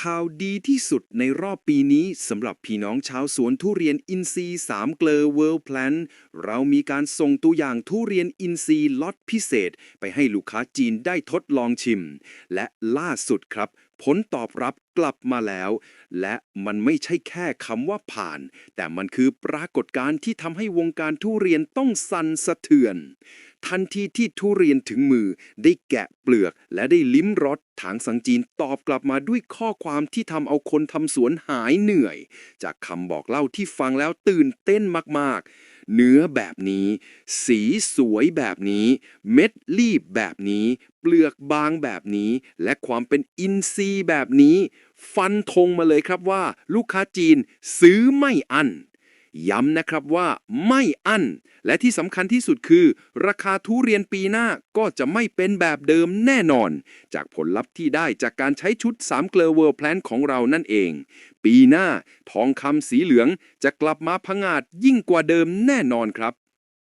ข่าวดีที่สุดในรอบปีนี้สำหรับพี่น้องชาวสวนทุเรียนอินทรีย์สามเกลอเวิลด์แพลนเรามีการส่งตัวอย่างทุเรียนอินทรีย์ล็อตพิเศษ ไปให้ลูกค้าจีนได้ทดลองชิม และล่าสุดครับ ผลตอบรับกลับมาแล้ว และมันไม่ใช่แค่คำว่าผ่าน แต่มันคือปรากฏการณ์ที่ทำให้วงการทุเรียนต้องสั่นสะเทือน ทันทีที่ทุเรียนถึงมือ ได้แกะเปลือกและได้ลิ้มรสทางสังจีนตอบกลับมาด้วยข้อความที่ทำเอาคนทำสวนหายเหนื่อย จากคำบอกเล่าที่ฟังแล้วตื่นเต้นมากๆ เนื้อแบบนี้ สีสวยแบบนี้ เม็ดรีบแบบนี้ เปลือกบางแบบนี้ และความเป็นอินทรีย์แบบนี้ ฟันธงมาเลยครับว่า ลูกค้าจีนซื้อไม่อั้น ย้ำนะครับว่าไม่อั้น และที่สำคัญที่สุดคือ ราคาทุเรียนปีหน้าก็จะไม่เป็นแบบเดิมแน่นอน จากผลลัพธ์ที่ได้จากการใช้ชุด3เกลเวอร์แพลนของเรานั่นเอง ปีหน้าทองคำสีเหลืองจะกลับมาพงาดยิ่งกว่าเดิมแน่นอนครับ